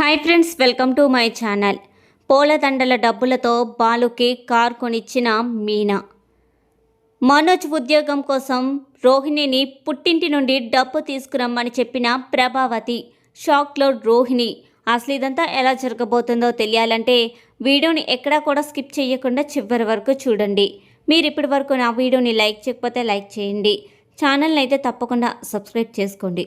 Hi friends welcome to my channel. పూలదండల డబ్బులతో బాలుకి car కొనిచ్చిన Meena. Manoj ఉద్యోగం కోసం రోహిణిని పుట్టింటి నుండి డబ్బు తీసుకురమ్మని చెప్పిన ప్రభావతి. షాక్లో రోహిణి అసలు ఇదంతా ఎలా జరగబోతుందో తెలియాలంటే వీడియోని ఎక్కడా కూడా స్కిప్ చేయకుండా చివరి వరకు చూడండి. మీరు ఇప్పటి వరకు నా వీడియోని లైక్ చేయకపోతే లైక్ చేయండి. ఛానల్ని అయితే తప్పకుండా సబ్స్క్రైబ్ చేసుకోండి.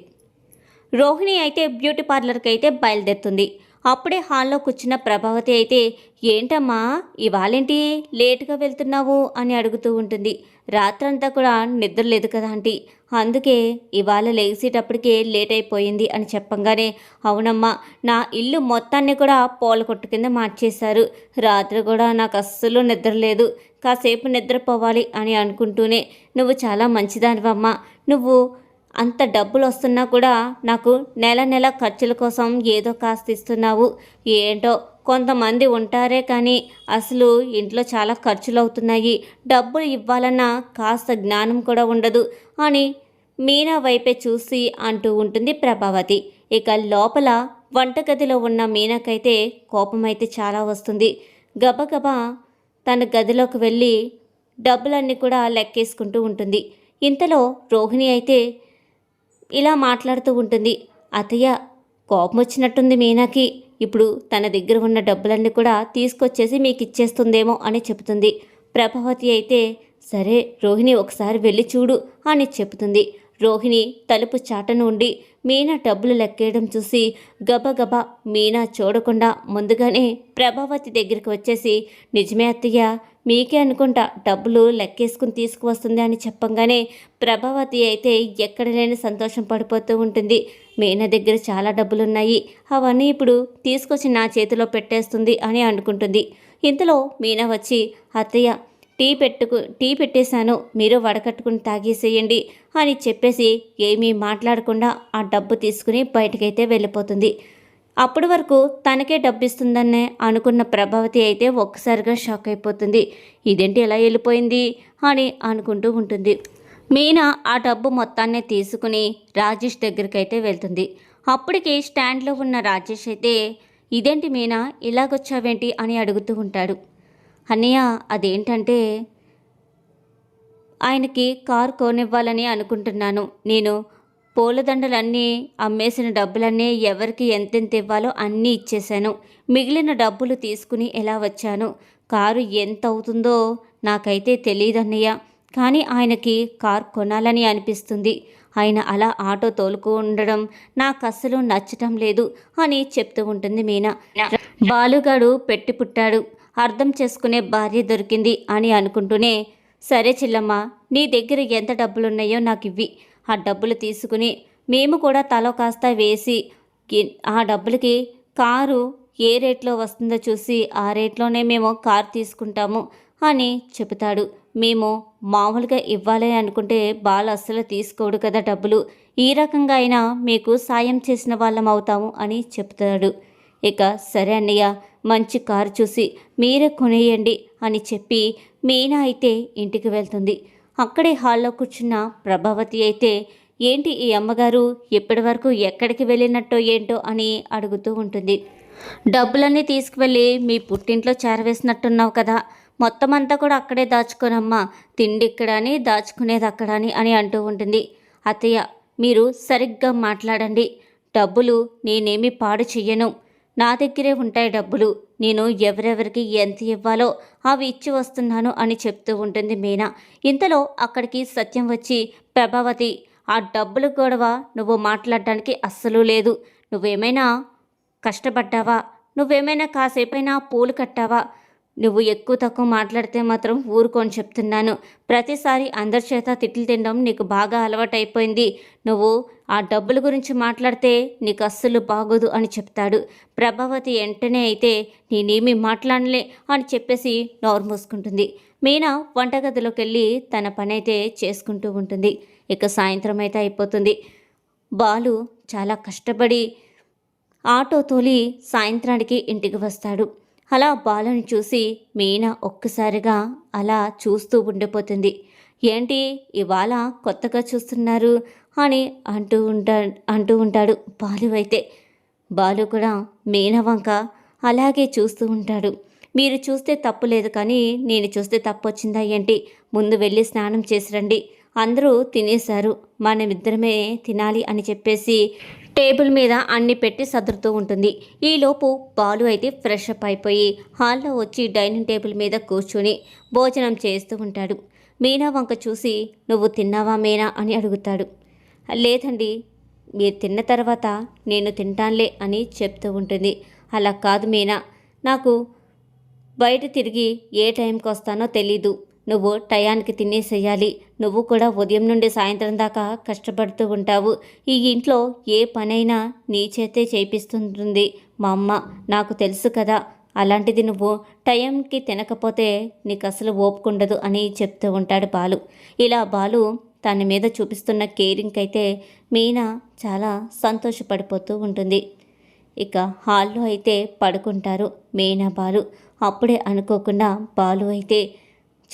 రోహిణి అయితే బ్యూటీ పార్లర్కి అయితే బయలుదేరుతుంది. అప్పుడే హాల్లో కూర్చున్న ప్రభావతి అయితే ఏంటమ్మా ఇవాళేంటి లేటుగా వెళ్తున్నావు? అని అడుగుతూ ఉంటుంది. రాత్రంతా కూడా నిద్ర లేదు కదా ఆంటీ. అందుకే ఇవాళ లేచేటప్పటికే లేట్ అయిపోయింది అని చెప్పంగానే అవునమ్మా నా ఇల్లు మొత్తాన్ని కూడా పూల కొట్టు కింద మార్చేశారు. రాత్రి కూడా నాకు అస్సలు నిద్ర లేదు. కాసేపు నిద్రపోవాలి అని అనుకుంటూనే నువ్వు చాలా మంచిదానివమ్మా. నువ్వు అంత డబ్బులు వస్తున్నా కూడా నాకు నెల నెల ఖర్చుల కోసం ఏదో కాస్త ఇస్తున్నావు ఏంటో? కొంతమంది ఉంటారే కానీ అసలు ఇంట్లో చాలా ఖర్చులు అవుతున్నాయి డబ్బులు ఇవ్వాలన్నా కాస్త జ్ఞానం కూడా ఉండదు అని మీనా వైపే చూసి అంటూ ఉంటుంది ప్రభావతి. ఇక లోపల వంటగదిలో ఉన్న మీనాకైతే కోపమైతే చాలా వస్తుంది. గబగబా తన గదిలోకి వెళ్ళి డబ్బులన్నీ కూడా లెక్కేసుకుంటూ ఉంటుంది. ఇంతలో రోహిణి అయితే ఇలా మాట్లాడుతూ ఉంటుంది. అతయ్య కోపం వచ్చినట్టుంది మీనాకి. ఇప్పుడు తన దగ్గర ఉన్న డబ్బులన్నీ కూడా తీసుకొచ్చేసి మీకు ఇచ్చేస్తుందేమో అని చెబుతుంది. ప్రభావతి అయితే సరే రోహిణి ఒకసారి వెళ్ళి చూడు అని చెబుతుంది. రోహిణి తలుపు చాటను ఉండి మీనా డబ్బులు లెక్కేయడం చూసి గబగబా మీనా చూడకుండా ముందుగానే ప్రభావతి దగ్గరికి వచ్చేసి నిజమే అత్తయ్య మీకే అనుకుంటా డబ్బులు లెక్కేసుకుని తీసుకువస్తుంది అని చెప్పంగానే ప్రభావతి అయితే ఎక్కడ లేని సంతోషం పడిపోతూ ఉంటుంది. మీనా దగ్గర చాలా డబ్బులున్నాయి. అవన్నీ ఇప్పుడు తీసుకొచ్చి నా చేతిలో పెట్టేస్తుంది అని అనుకుంటుంది. ఇంతలో మీనా వచ్చి అత్తయ్య టీ పెట్టుకు టీ పెట్టేశాను. మీరు వడకట్టుకుని తాగేసేయండి అని చెప్పేసి ఏమీ మాట్లాడకుండా ఆ డబ్బు తీసుకుని బయటకైతే వెళ్ళిపోతుంది. అప్పటి వరకు తనకే డబ్బు ఇస్తుందనే అనుకున్న ప్రభావతి అయితే ఒక్కసారిగా షాక్ అయిపోతుంది. ఇదేంటి ఎలా వెళ్ళిపోయింది అని అనుకుంటూ ఉంటుంది. మీనా ఆ డబ్బు మొత్తాన్ని తీసుకుని రాజేష్ దగ్గరికి అయితే వెళ్తుంది. అప్పటికి స్టాండ్లో ఉన్న రాజేష్ అయితే ఇదేంటి మీనా ఇలాగొచ్చావేంటి? అని అడుగుతూ ఉంటాడు. అన్నయ్య అదేంటంటే ఆయనకి కారు కొనివ్వాలని అనుకుంటున్నాను. నేను పూలదండలన్నీ అమ్మేసిన డబ్బులన్నీ ఎవరికి ఎంతెంత ఇవ్వాలో అన్నీ ఇచ్చేశాను. మిగిలిన డబ్బులు తీసుకుని ఎలా వచ్చాను? కారు ఎంత అవుతుందో నాకైతే తెలియదన్నయ్య కానీ ఆయనకి కార్ కొనాలని అనిపిస్తుంది. ఆయన అలా ఆటో తోలుకు ఉండడం నాకు అస్సలు నచ్చటం లేదు అని చెప్తూ ఉంటుంది మీనా. బాలుగాడు పెట్టి పుట్టాడు. అర్థం చేసుకునే భార్య దొరికింది అని అనుకుంటూనే సరే చిల్లమ్మ నీ దగ్గర ఎంత డబ్బులున్నాయో నాకు ఇవ్వి ఆ డబ్బులు తీసుకుని మేము కూడా తల కాస్త వేసి ఆ డబ్బులకి కారు ఏ రేట్లో వస్తుందో చూసి ఆ రేట్లోనే మేము కారు తీసుకుంటాము అని చెబుతాడు. మేము మామూలుగా ఇవ్వాలి అనుకుంటే బాల అస్సలు తీసుకోడు కదా డబ్బులు. ఈ రకంగా అయినా మీకు సాయం చేసిన వాళ్ళం అవుతాము అని చెప్తాడు ఇక సరే అన్నయ్య మంచి కారు చూసి మీరే కొనేయండి అని చెప్పి మీనా అయితే ఇంటికి వెళ్తుంది. అక్కడే హాల్లో కూర్చున్న ప్రభావతి అయితే ఏంటి ఈ అమ్మగారు? ఇప్పటి వరకు ఎక్కడికి వెళ్ళినట్టో ఏంటో అని అడుగుతూ ఉంటుంది. డబ్బులన్నీ తీసుకువెళ్ళి మీ పుట్టింట్లో చేరవేసినట్టున్నావు కదా. మొత్తం అంతా కూడా అక్కడే దాచుకోనమ్మా. తిండి ఇక్కడ అని దాచుకునేది అక్కడ అని అని అంటూ ఉంటుంది. అత్తయ్య మీరు సరిగ్గా మాట్లాడండి. డబ్బులు నేనేమి పాడు చెయ్యను. నా దగ్గరే ఉంటాయి డబ్బులు. నేను ఎవరెవరికి ఎంత ఇవ్వాలో అవి ఇచ్చి వస్తున్నాను అని చెప్తూ ఉంటుంది మీనా. ఇంతలో అక్కడికి సత్యం వచ్చి ప్రభావతి ఆ డబ్బులు గొడవ నువ్వు మాట్లాడడానికి అస్సలు లేదు. నువ్వేమైనా కష్టపడ్డావా? నువ్వేమైనా కాసేపైనా పూలు కట్టావా? నువ్వు ఎక్కువ తక్కువ మాట్లాడితే మాత్రం ఊరుకొని చెప్తున్నాను. ప్రతిసారి అందరి చేత తిట్లు తినడం నీకు బాగా అలవాటైపోయింది. నువ్వు ఆ డబ్బుల గురించి మాట్లాడితే నీకు అస్సలు బాగోదు అని చెప్తాడు. ప్రభావతి వెంటనే అయితే నేనేమీ మాట్లాడలే అని చెప్పేసి నోరు మూసుకుంటుంది. మీనా వంటగదిలోకి వెళ్ళి తన పని అయితే చేసుకుంటూ ఉంటుంది. ఇక సాయంత్రం అయితే అయిపోతుంది. బాలు చాలా కష్టపడి ఆటో తోలి సాయంత్రానికి ఇంటికి వస్తాడు. అలా బాలను చూసి మీనా ఒక్కసారిగా అలా చూస్తూ ఉండిపోతుంది. ఏంటి? ఇవాళ కొత్తగా చూస్తున్నారు అని అంటూ ఉంటా అంటూ ఉంటాడు బాలు అయితే. బాలు కూడా మీనా వంక అలాగే చూస్తూ ఉంటాడు. మీరు చూస్తే తప్పు లేదు కానీ నేను చూస్తే తప్పు వచ్చిందా ఏంటి? ముందు వెళ్ళి స్నానం చేసి రండి. అందరూ తినేశారు. మనమిద్దరమే తినాలి అని చెప్పేసి టేబుల్ మీద అన్ని పెట్టి సదురుతూ ఉంటుంది. ఈలోపు బాలు అయితే ఫ్రెష్ అప్ అయిపోయి హాల్లో వచ్చి డైనింగ్ టేబుల్ మీద కూర్చుని భోజనం చేస్తూ ఉంటాడు. మీనా వంక చూసి నువ్వు తిన్నావా మీనా? అని అడుగుతాడు. లేదండి మీరు తిన్న తర్వాత నేను తింటానులే అని చెప్తూ ఉంటుంది. అలా కాదు మీనా నాకు బయట తిరిగి ఏ టైంకి వస్తానో తెలీదు. నువ్వు టయానికి తినేసేయాలి. నువ్వు కూడా ఉదయం నుండి సాయంత్రం దాకా కష్టపడుతూ ఉంటావు. ఈ ఇంట్లో ఏ పనైనా నీ చేతే చేపిస్తుంటుంది మా అమ్మ. నాకు తెలుసు కదా. అలాంటిది నువ్వు టైంకి తినకపోతే నీకు అసలు ఓపుకుండదు అని చెప్తూ ఉంటాడు బాలు. ఇలా బాలు తన మీద చూపిస్తున్న కేరింగ్ అయితే మీనా చాలా సంతోషపడిపోతూ ఉంటుంది. ఇక హాల్లో అయితే పడుకుంటారు మీనా బాలు. అప్పుడే అనుకోకుండా బాలు అయితే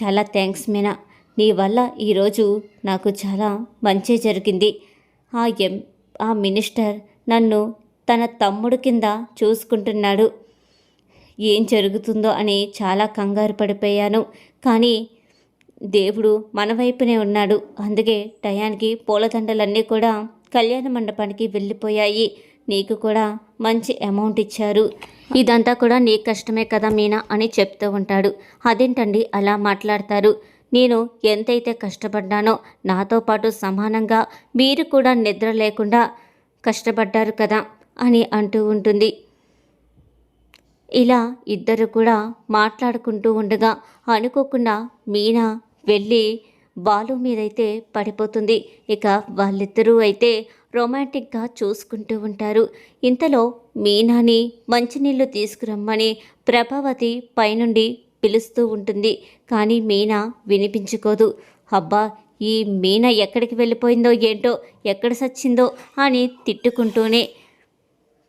చాలా థ్యాంక్స్ మీనా. నీ వల్ల ఈరోజు నాకు చాలా మంచి జరిగింది. ఆ ఎం ఆ మినిస్టర్ నన్ను తన తమ్ముడు కింద చూసుకుంటున్నాడు. ఏం జరుగుతుందో అని చాలా కంగారు పడిపోయాను. కానీ దేవుడు మన వైపునే ఉన్నాడు. అందుకే టయానికి పూలదండలన్నీ కూడా కళ్యాణ మండపానికి వెళ్ళిపోయాయి. నీకు కూడా మంచి అమౌంట్ ఇచ్చారు. ఇదంతా కూడా నీ కష్టమే కదా మీనా అని చెప్తూ ఉంటాడు. అదేంటండి అలా మాట్లాడతారు? నేను ఎంతైతే కష్టపడ్డానో నాతో పాటు సమానంగా మీరు కూడా నిద్ర లేకుండా కష్టపడ్డారు కదా అని అంటూ ఉంటుంది. ఇలా ఇద్దరు కూడా మాట్లాడుకుంటూ ఉండగా అనుకోకుండా మీనా వెళ్ళి బాలు మీదైతే పడిపోతుంది. ఇక వాళ్ళిద్దరూ అయితే రొమాంటిక్గా చూసుకుంటూ ఉంటారు. ఇంతలో మీనాని మంచినీళ్ళు తీసుకురమ్మని ప్రభావతి పైనుండి పిలుస్తూ ఉంటుంది. కానీ మీనా వినిపించుకోదు. అబ్బా ఈ మీన ఎక్కడికి వెళ్ళిపోయిందో ఏంటో ఎక్కడ సచ్చిందో అని తిట్టుకుంటూనే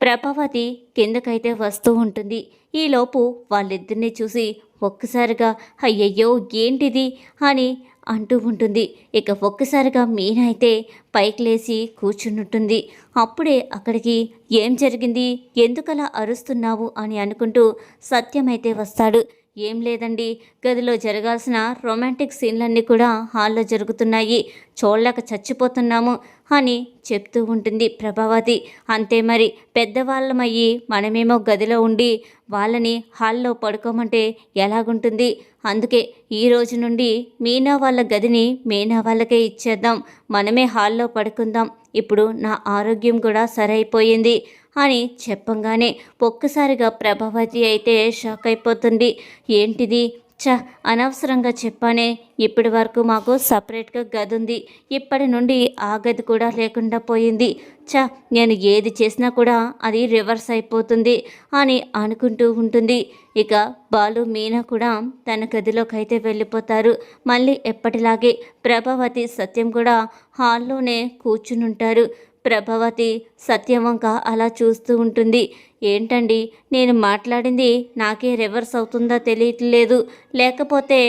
ప్రభావతి కిందకైతే వస్తూ ఉంటుంది. ఈలోపు వాళ్ళిద్దరిని చూసి ఒక్కసారిగా అయ్యయ్యో ఏంటిది? అని అంటూ ఉంటుంది. ఇక ఒక్కసారిగా మీనా అయితే పైకి లేచి కూర్చున్నట్టుంది. అప్పుడే అక్కడికి ఏం జరిగింది? ఎందుకలా అరుస్తున్నావు? అని అనుకుంటూ సత్యమైతే వస్తాడు. ఏం లేదండి. గదిలో జరగాల్సిన రొమాంటిక్ సీన్లన్నీ కూడా హాల్లో జరుగుతున్నాయి. చూడలేక చచ్చిపోతున్నాము అని చెప్తూ ఉంటుంది ప్రభావతి. అంతే మరి పెద్దవాళ్ళమయ్యి మనమేమో గదిలో ఉండి వాళ్ళని హాల్లో పడుకోమంటే ఎలాగుంటుంది? అందుకే ఈ రోజు నుండి మీనా వాళ్ళ గదిని మీనా వాళ్ళకే ఇచ్చేద్దాం. మనమే హాల్లో పడుకుందాం. ఇప్పుడు నా ఆరోగ్యం కూడా సరైపోయింది అని చెప్పంగానే ఒక్కసారిగా ప్రభావతి అయితే షాక్ అయిపోతుంది. ఏంటిది? చ అనవసరంగా చెప్పానే ఇప్పటి వరకు మాకు సపరేట్గా గది ఉంది. ఇప్పటి నుండి ఆ గది కూడా లేకుండా పోయింది. చ నేను ఏది చేసినా కూడా అది రివర్స్ అయిపోతుంది అని అనుకుంటూ ఉంటుంది. ఇక బాలు మీనా కూడా తన గదిలోకి అయితే వెళ్ళిపోతారు. మళ్ళీ ఎప్పటిలాగే ప్రభావతి సత్యం కూడా హాల్లోనే కూర్చుని ఉంటారు ప్రభావతి సత్యవంక అలా చూస్తూ ఉంటుంది. ఏంటండి? నేను మాట్లాడింది నాకే రివర్స్ అవుతుందో తెలియట్లేదు. లేకపోతే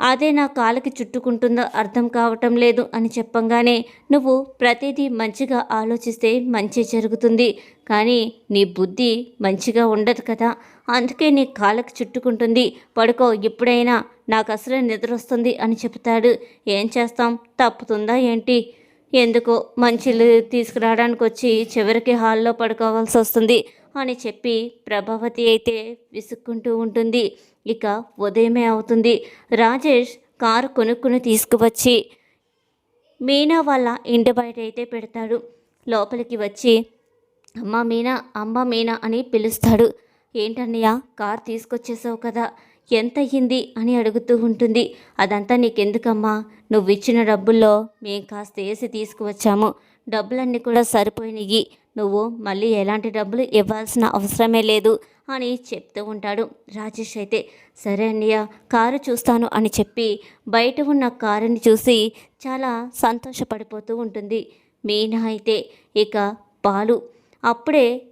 అదే నా కాలకి చుట్టుకుంటుందో అర్థం కావటం లేదు అని చెప్పంగానే నువ్వు ప్రతిదీ మంచిగా ఆలోచిస్తే మంచి జరుగుతుంది. కానీ నీ బుద్ధి మంచిగా ఉండదు కదా. అందుకే నీ కాళ్ళకి చుట్టుకుంటుంది. పడుకో ఎప్పుడైనా నాకు అసలు నిద్ర వస్తుంది అని చెప్తాడు ఏం చేస్తాం? తప్పుతుందా ఏంటి? ఎందుకో మంచిలు తీసుకురావడానికి వచ్చి చివరికి హాల్లో పడుకోవాల్సి వస్తుంది అని చెప్పి ప్రభావతి అయితే విసుక్కుంటూ ఉంటుంది. ఇక ఉదయమే అవుతుంది. రాజేష్ కారు కొనుక్కుని తీసుకువచ్చి మీనా వాళ్ళ ఇంటి బయట అయితే పెడతాడు. లోపలికి వచ్చి అమ్మ మీనా అమ్మ మీనా అని పిలుస్తాడు. ఏంటన్నయ్య కార్ తీసుకొచ్చేసావు కదా ఎంత అని అడుగుతూ ఉంటుంది. అదంతా నీకెందుకమ్మా? నువ్వు ఇచ్చిన డబ్బుల్లో మేము కాస్త వేసి తీసుకువచ్చాము. డబ్బులన్నీ కూడా సరిపోయినాయి నువ్వు మళ్ళీ ఎలాంటి డబ్బులు ఇవ్వాల్సిన అవసరమే లేదు అని చెప్తూ ఉంటాడు రాజేష్ అయితే. సరే అన్నయ్య కారు చూస్తాను అని చెప్పి బయట ఉన్న కారుని చూసి చాలా సంతోషపడిపోతూ ఉంటుంది. మీనా అయితే ఇక పాలు. అప్పుడే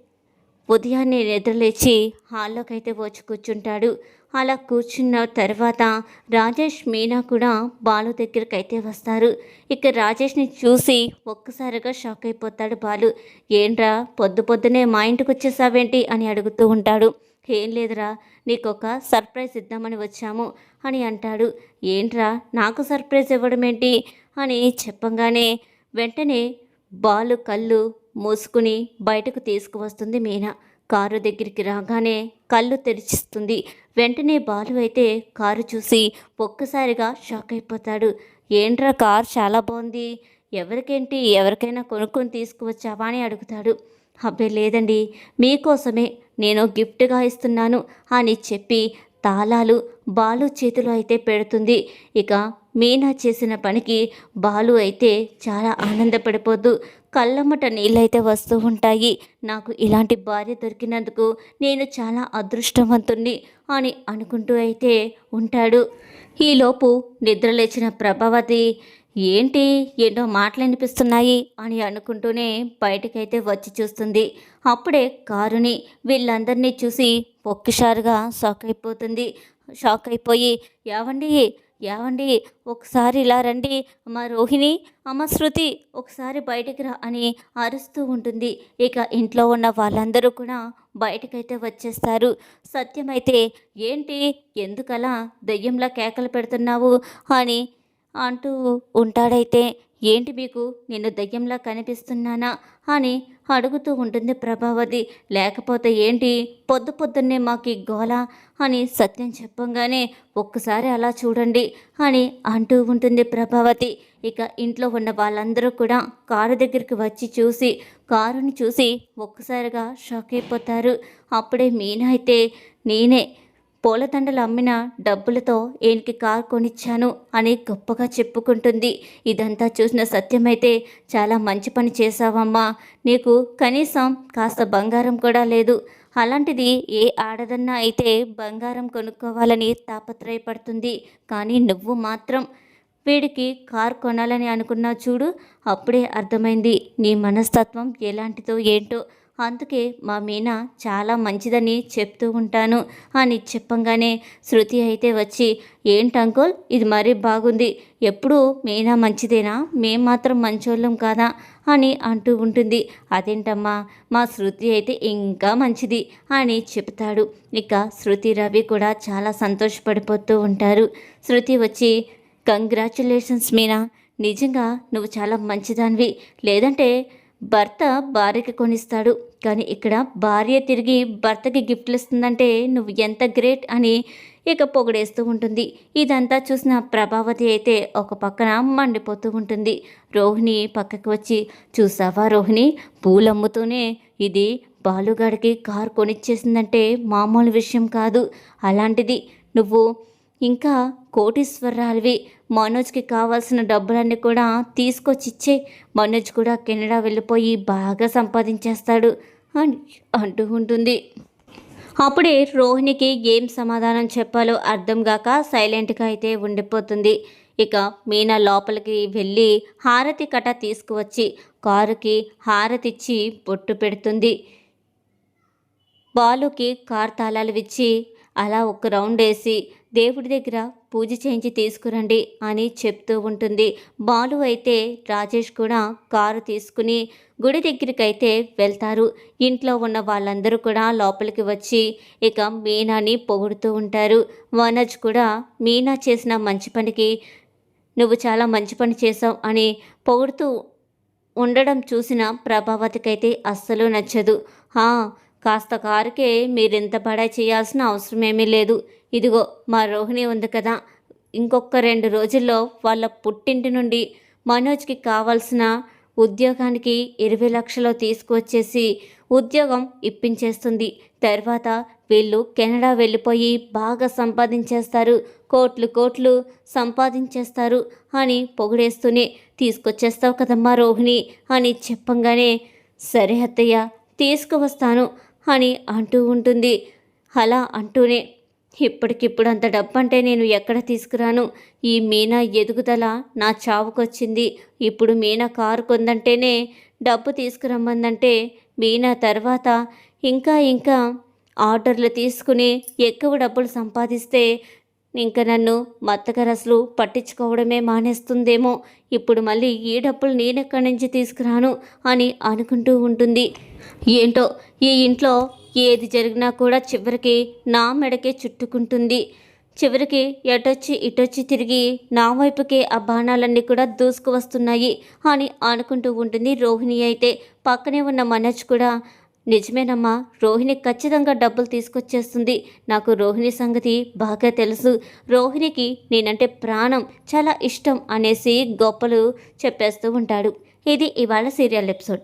ఉదయాన్నే నిద్రలేచి హాల్లోకి అయితే వచ్చి కూర్చుంటాడు. అలా కూర్చున్న తర్వాత రాజేష్ మీనా కూడా బాలు దగ్గరికి అయితే వస్తారు. ఇక రాజేష్ని చూసి ఒక్కసారిగా షాక్ అయిపోతాడు బాలు. ఏంట్రా పొద్దు పొద్దునే మా ఇంటికి వచ్చేసావేంటి? అని అడుగుతూ ఉంటాడు. ఏం లేదురా నీకు ఒక సర్ప్రైజ్ ఇద్దామని వచ్చాము అని అంటాడు. ఏంట్రా నాకు సర్ప్రైజ్ ఇవ్వడం ఏంటి అని చెప్పంగానే వెంటనే బాలు కళ్ళు మూసుకుని బయటకు తీసుకువస్తుంది మీనా. కారు దగ్గరికి రాగానే కళ్ళు తెరిచిస్తుంది. వెంటనే బాలు అయితే కారు చూసి ఒక్కసారిగా షాక్ అయిపోతాడు. ఏంట్రా కార్ చాలా బాగుంది. ఎవరికేంటి? ఎవరికైనా కొనుక్కొని తీసుకువచ్చావా? అని అడుగుతాడు. అబ్బే లేదండి. మీకోసమే. నేను గిఫ్ట్గా ఇస్తున్నాను అని చెప్పి తాళాలు బాలు చేతిలో అయితే పెడుతుంది. ఇక మీనా చేసిన పనికి బాలు అయితే చాలా ఆనందపడిపోద్దు. కళ్ళమ్మట నీళ్ళైతే వస్తూ ఉంటాయి. నాకు ఇలాంటి భార్య దొరికినందుకు నేను చాలా అదృష్టవంతుణ్ణి అని అనుకుంటూ అయితే ఉంటాడు. ఈలోపు నిద్రలేచిన ప్రభావతి ఏంటి ఎన్నో మాటలు అనిపిస్తున్నాయి అని అనుకుంటూనే బయటకైతే వచ్చి చూస్తుంది. అప్పుడే కారుని వీళ్ళందరినీ చూసి ఒక్కసారిగా షాక్ అయిపోతుంది షాక్ అయిపోయి ఏవండి? ఏవండి? ఒకసారి ఇలా రండి. మా రోహిణి అమ్మ శృతి ఒకసారి బయటికి రా అని అరుస్తూ ఉంటుంది. ఇక ఇంట్లో ఉన్న వాళ్ళందరూ కూడా బయటకైతే వచ్చేస్తారు. సత్యమైతే ఏంటి? ఎందుకలా దెయ్యంలా కేకలు పెడుతున్నావు? అని అంటూ ఉంటాడైతే ఏంటి మీకు? నేను దయ్యంలా కనిపిస్తున్నానా? అని అడుగుతూ ఉంటుంది ప్రభావతి. లేకపోతే ఏంటి? పొద్దు పొద్దున్నే మాకు గోల అని సత్యం చెప్పంగానే ఒక్కసారి అలా చూడండి అని అంటూ ఉంటుంది ప్రభావతి. ఇక ఇంట్లో ఉన్న వాళ్ళందరూ కూడా కారు దగ్గరికి వచ్చి చూసి కారుని చూసి ఒక్కసారిగా షాక్ అయిపోతారు. అప్పుడే మీనా అయితే నేనే పూలదండలు అమ్మిన డబ్బులతో ఈయనకి కార్ కొనిచ్చాను అని గొప్పగా చెప్పుకుంటుంది. ఇదంతా చూసిన సత్యమైతే చాలా మంచి పని చేశావమ్మా. నీకు కనీసం కాస్త బంగారం కూడా లేదు. అలాంటిది ఏ ఆడదన్నా అయితే బంగారం కొనుక్కోవాలని తాపత్రయపడుతుంది. కానీ నువ్వు మాత్రం వీడికి కార్ కొనాలని అనుకున్నా చూడు అప్పుడే అర్థమైంది. నీ మనస్తత్వం ఎలాంటిదో ఏంటో. అందుకే మా మీనా చాలా మంచిదని చెప్తూ ఉంటాను. అని చెప్పంగానే శృతి అయితే వచ్చి ఏంటంకుల్ ఇది మరీ బాగుంది. ఎప్పుడు మీనా మంచిదేనా? మేం మాత్రం మంచోళ్ళం కాదా? అని అంటూ ఉంటుంది. అదేంటమ్మా? మా శృతి అయితే ఇంకా మంచిది అని చెప్తాడు. ఇక శృతి రవి కూడా చాలా సంతోషపడిపోతూ ఉంటారు. శృతి వచ్చి కంగ్రాచులేషన్స్ మీనా! నిజంగా నువ్వు చాలా మంచిదానివి. లేదంటే భర్త భార్యకి కొనిస్తాడు. కానీ ఇక్కడ భార్య తిరిగి భర్తకి గిఫ్ట్లు ఇస్తుందంటే నువ్వు ఎంత గ్రేట్ అని ఇక పొగడేస్తూ ఉంటుంది. ఇదంతా చూసిన ప్రభావతి అయితే ఒక పక్కన మండిపోతూ ఉంటుంది. రోహిణి పక్కకి వచ్చి చూసావా రోహిణి పూలమ్ముతూనే ఇది బాలుగాడికి కారు కొనిచ్చేసిందంటే మామూలు విషయం కాదు. అలాంటిది నువ్వు ఇంకా కోటీశ్వరరాలివి. మనోజ్కి కావాల్సిన డబ్బులన్నీ కూడా తీసుకొచ్చి ఇచ్చే మనోజ్ కూడా కెనడా వెళ్ళిపోయి బాగా సంపాదించేస్తాడు అని అంటూ ఉంటుంది. అప్పుడే రోహిణికి ఏం సమాధానం చెప్పాలో అర్థం కాక సైలెంట్గా అయితే ఉండిపోతుంది. ఇక మీనా లోపలికి వెళ్ళి హారతి కట తీసుకువచ్చి కారుకి హారతిచ్చి పొట్టు పెడుతుంది. బాలుకి కార్ తాళాలు ఇచ్చి అలా ఒక రౌండ్ వేసి దేవుడి దగ్గర పూజ చేయించి తీసుకురండి అని చెప్తూ ఉంటుంది. బాలు అయితే రాజేష్ కూడా కారు తీసుకుని గుడి దగ్గరికి అయితే వెళ్తారు. ఇంట్లో ఉన్న వాళ్ళందరూ కూడా లోపలికి వచ్చి ఇక మీనాని పొగుడుతూ ఉంటారు. వనజ్ కూడా మీనా చేసిన మంచి పనికి నువ్వు చాలా మంచి పని చేసావు అని పొగుడుతూ ఉండడం చూసిన ప్రభావతికైతే అస్సలు నచ్చదు. హా కాస్త కారుకే మీరింత బడాయి చేయాల్సిన అవసరం ఏమీ లేదు. ఇదిగో మా రోహిణి ఉంది కదా. ఇంకొక రెండు రోజుల్లో వాళ్ళ పుట్టింటి నుండి మనోజ్కి కావాల్సిన ఉద్యోగానికి ఇరవై లక్షలు తీసుకువచ్చేసి ఉద్యోగం ఇప్పించేస్తుంది. తర్వాత వీళ్ళు కెనడా వెళ్ళిపోయి బాగా సంపాదించేస్తారు. కోట్లు కోట్లు సంపాదించేస్తారు అని పొగిడేస్తూనే తీసుకొచ్చేస్తావు కదమ్మా రోహిణి అని చెప్పంగానే సరే అత్తయ్య తీసుకువస్తాను. అని అంటూ ఉంటుంది. అలా అంటూనే ఇప్పటికిప్పుడు అంత డబ్బంటే నేను ఎక్కడ తీసుకురాను? ఈ మీనా ఎదుగుదల నా చావుకొచ్చింది. ఇప్పుడు మీనా కారు కొందంటేనే డబ్బు తీసుకురమ్మందంటే మీనా తర్వాత ఇంకా ఇంకా ఆర్డర్లు తీసుకుని ఎక్కువ డబ్బులు సంపాదిస్తే ఇంకా నన్ను మత్తకరసలు పట్టించుకోవడమే మానేస్తుందేమో. ఇప్పుడు మళ్ళీ ఈ డబ్బులు నేనెక్కడి నుంచి తీసుకురాను? అని అనుకుంటూ ఉంటుంది. ఏంటో ఈ ఇంట్లో ఏది జరిగినా కూడా చివరికి నా మెడకే చుట్టుకుంటుంది. చివరికి ఎటొచ్చి ఇటొచ్చి తిరిగి నా వైపుకే ఆ బాణాలన్నీ కూడా దూసుకు వస్తున్నాయి అని అనుకుంటూ ఉంటుంది రోహిణి అయితే. పక్కనే ఉన్న మనోజ్ కూడా నిజమేనమ్మా రోహిణి ఖచ్చితంగా డబ్బులు తీసుకొచ్చేస్తుంది. నాకు రోహిణి సంగతి బాగా తెలుసు. రోహిణికి నేనంటే ప్రాణం చాలా ఇష్టం అనేసి గొప్పలు చెప్పేస్తూ ఉంటాడు. ఇది ఇవాళ సీరియల్ ఎపిసోడ్.